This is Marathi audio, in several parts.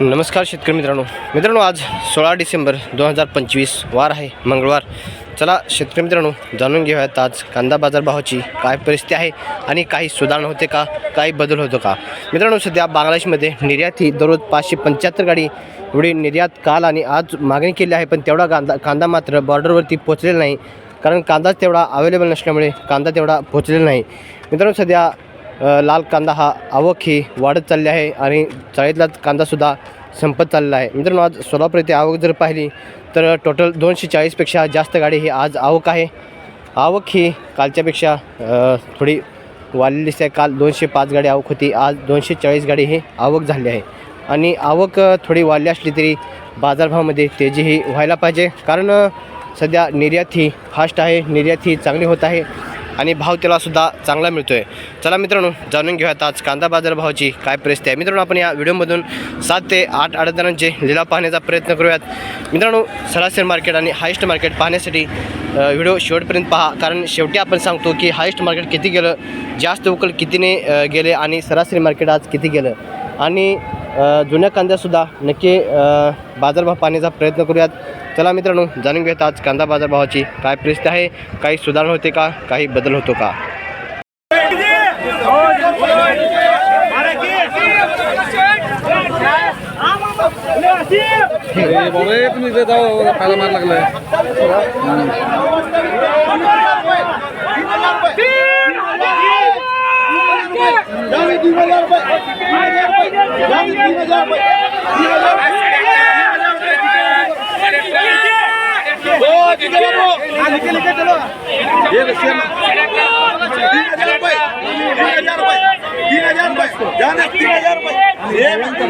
नमस्कार शेतकरी मित्रांनो. मित्रांनो आज सोळा डिसेंबर दोन हजार पंचवीस वार आहे मंगळवार. चला शेतकरी मित्रांनो जाणून घेऊयात आज कांदा बाजारभावाची काय परिस्थिती आहे आणि काही सुधारणा होते का काही बदल होतो का? मित्रांनो सध्या बांगलादेशमध्ये निर्यात ही दररोज पाचशे पंच्याहत्तर गाडी एवढी निर्यात काल आणि आज मागणी केली आहे पण तेवढा कांदा कांदा मात्र बॉर्डरवरती पोचलेला नाही. कारण कांदाच तेवढा अवेलेबल नसल्यामुळे कांदा तेवढा पोचलेला नाही. मित्रांनो सध्या लाल कांदा हा आवक ही वाढत चालली आहे आणि चाळीतला कांदासुद्धा संपत चाललेला आहे. मित्रांनो आज सोलापूर येथे आवक जर पाहिली तर टोटल दोनशे चाळीसपेक्षा जास्त गाडी ही आज आवक आहे. आवक ही कालच्यापेक्षा थोडी वाढलेली दिसते. काल दोनशे पाच गाडी आवक होती आज दोनशे चाळीस गाडी ही आवक झाली आहे. आणि आवक थोडी वाढली असली तरी बाजारभावामध्ये तेजी ही व्हायला पाहिजे. कारण सध्या निर्यात ही फास्ट आहे निर्यात ही चांगली होत आहे. आणि भाव त्याला सुद्धा चांगला मिळतो आहे चला मित्रांनो जाणून घेऊयात आज कांदा बाजार भावाची काय परिस्थिती आहे. मित्रांनो आपण या व्हिडिओमधून सात ते आठ आडतदारांचे लिलाव पाहण्याचा प्रयत्न करूयात. मित्रांनो सरासरी मार्केट आणि हायस्ट मार्केट पाहण्यासाठी व्हिडिओ शेवटपर्यंत पहा. कारण शेवटी आपण सांगतो की हायस्ट मार्केट किती गेलं जास्त उकल कितीने गेले आणि सरासरी मार्केट आज किती गेलं. आणि जुन्या कांद्यासुद्धा नक्की बाजारभाव पाहण्याचा प्रयत्न करूयात. चला मित्रांनो जाणून घेऊयात आज कांदा बाजारभावाची काय परिस्थिती आहे काही सुधारणा होते का काही बदल होतो का? तुम्ही जाऊ खायला मार लागलाय.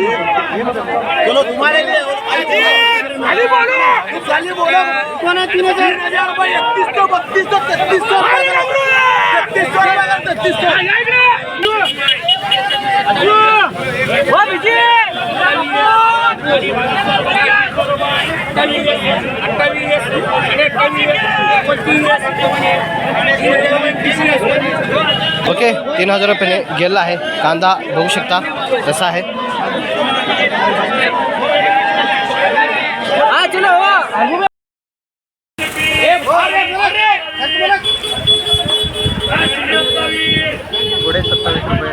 चलो तुम्हारे लिए खाली बोलो खाली बोलो कोणा तीन हजार तीन हजार रुपये. एकतीस सौ बत्तीस सौ तेहतीस सौ छत्तीस सौ छत्तीस सौ ओके तीन हज़ार रुपयाने गेला आहे. कांदा बघू शकता कसा आहे. पुढे सत्तावीस रुपये.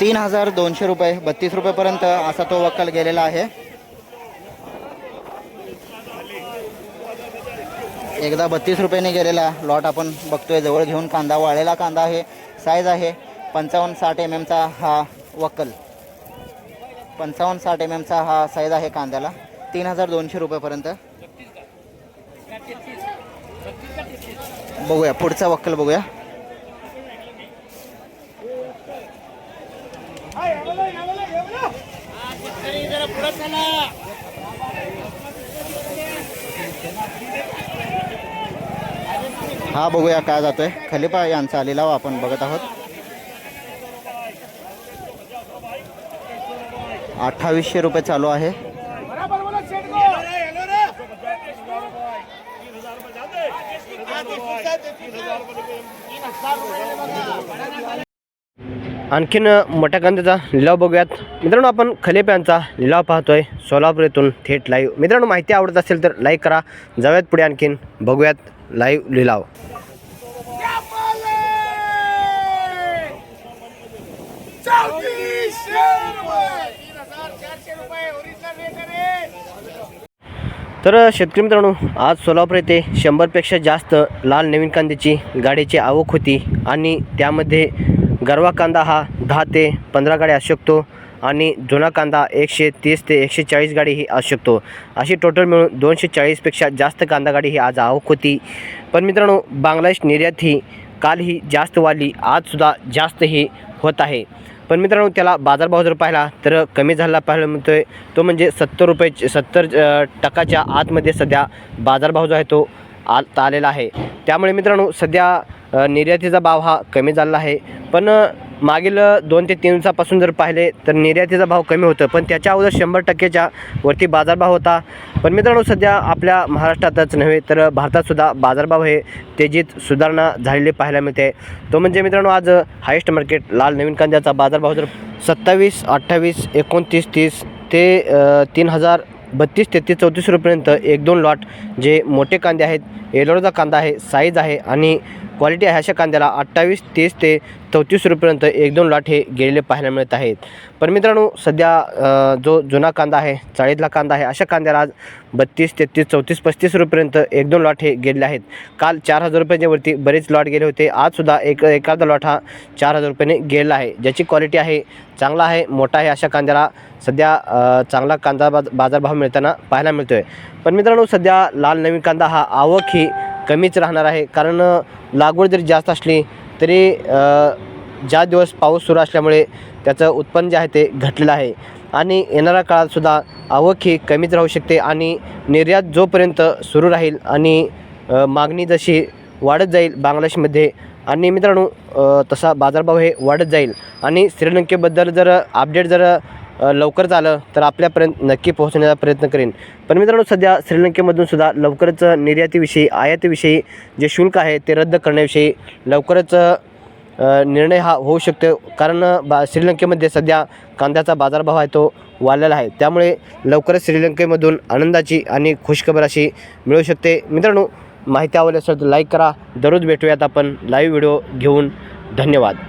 तीन हजार दोनशे रुपये बत्तीस रुपयेपर्यंत असा तो वक्कल गेलेला आहे. एकदा बत्तीस रुपयाने गेलेला लॉट आपण बघतोय. जवळ घेऊन कांदा वाळलेला कांदा आहे. साईज आहे. पंचावन्न साठ एम एमचा हा वक्कल. पंचावन्न साठ एम एमचा हा साईज आहे कांद्याला. तीन हजार दोनशे रुपयेपर्यंत. बघूया. पुढचा वक्कल बघूया. हा बघूया काय जातोय. खलिपा यांचा लिलाव आपण बघत आहोत. अठ्ठावीसशे रुपये चालू आहे. आणखीन मोठ्या कांद्याचा लिलाव बघूयात. मित्रांनो आपण खलेप्यांचा लिलाव पाहतोय सोलापूर येथून थेट लाईव्ह मित्रांनो माहिती आवडत असेल तर लाईक करा. जाऊयात पुढे आणखीन. बघूयात लाईव्ह लिलाव. तर शेतकरी मित्रांनो आज सोलापूर येथे शंभरपेक्षा जास्त लाल नवीन कांद्याची गाडीची आवक होती आणि त्यामध्ये गरवा कांदा हा दहा ते पंधरा गाडी असू शकतो आणि जुना कांदा एकशे तीस ते एकशे चाळीस गाडी ही असू शकतो. अशी टोटल मिळून दोनशे चाळीसपेक्षा जास्त कांदा गाडी ही आज आवक होती. पण मित्रांनो बांगलादेश निर्यात ही काल ही जास्त वाढली आजसुद्धा जास्त ही होत आहे. पण मित्रांनो त्याला बाजारभाव जर पाहिला तर कमी झाला पाहायला आहे तो म्हणजे सत्तर रुपये सत्तर टक्काच्या आतमध्ये सध्या बाजारभाव जो आहे तो आत आलेला आहे. त्यामुळे मित्रांनो सध्या निर्यातीचा भाव हा कमी झालेला आहे. पण मागील दोन ते तीन दिवसापासून जर पाहिले तर निर्यातीचा भाव कमी होतं पण त्याच्या अगोदर शंभर टक्क्याच्या वरती बाजारभाव होता. पण मित्रांनो सध्या आपल्या महाराष्ट्रातच नव्हे तर भारतातसुद्धा बाजारभाव हे तेजीत सुधारणा झालेली पाहायला मिळते. तो म्हणजे मित्रांनो आज हायेस्ट मार्केट लाल नवीन कांद्याचा बाजारभाव जर सत्तावीस अठ्ठावीस एकोणतीस तीस ते तीन हजार बत्तीस तेहतीस चौतीस रुपयेपर्यंत एक दोन लॉट जे मोठे कांदे आहेत येलोराचा कांदा आहे साईज आहे आणि क्वालिटी आहे अशा कांद्याला अठ्ठावीस तीस ते चौतीस रुपयेपर्यंत एक दोन लाट हे गेलेले पाहायला मिळत आहेत. पण मित्रांनो सध्या जो जुना कांदा आहे चाळीतला कांदा आहे अशा कांद्याला आज बत्तीस तेहतीस चौतीस पस्तीस रुपयेपर्यंत एक दोन लॉट हे गेलेले आहेत. काल चार हजार रुपयाच्यावरती बरेच लॉट गेले होते आजसुद्धा एक एखादा लॉट हा चार हजार रुपयाने गेलेला आहे. ज्याची क्वालिटी आहे चांगला आहे मोठा आहे अशा कांद्याला सध्या चांगला कांदा बाज बाजारभाव मिळताना पाहायला मिळतो आहे पण मित्रांनो सध्या लाल नवीन कांदा हा आवक ही कमीच राहणार आहे. कारण लागवड जरी जास्त असली तरी ज्या दिवस पाऊस सुरू असल्यामुळे त्याचं उत्पन्न जे आहे ते घटलेलं आहे. आणि येणाऱ्या काळातसुद्धा आवक ही कमीच राहू शकते आणि निर्यात जोपर्यंत सुरू राहील आणि मागणी जशी वाढत जाईल बांगलादेशमध्ये आणि मित्रांनो तसा बाजारभाव हे वाढत जाईल. आणि श्रीलंकेबद्दल जर अपडेट जर लवकर झालं आलं तर आपल्यापर्यंत नक्की पोहोचण्याचा प्रयत्न करेन. पण मित्रांनो सध्या श्रीलंकेमधून सुद्धा लवकरच निर्यातीविषयी आयातीविषयी जे शुल्क आहे ते रद्द करण्याविषयी लवकरच निर्णय हा होऊ शकतो. कारण बा श्रीलंकेमध्ये सध्या कांद्याचा बाजारभाव आहे तो वाढलेला आहे. त्यामुळे लवकरच श्रीलंकेमधून आनंदाची आणि खुशखबर अशी मिळू शकते. मित्रांनो माहिती आवडली असेल तर लाईक करा. दररोज भेटूयात आपण. लाईव्ह व्हिडिओ घेऊन धन्यवाद.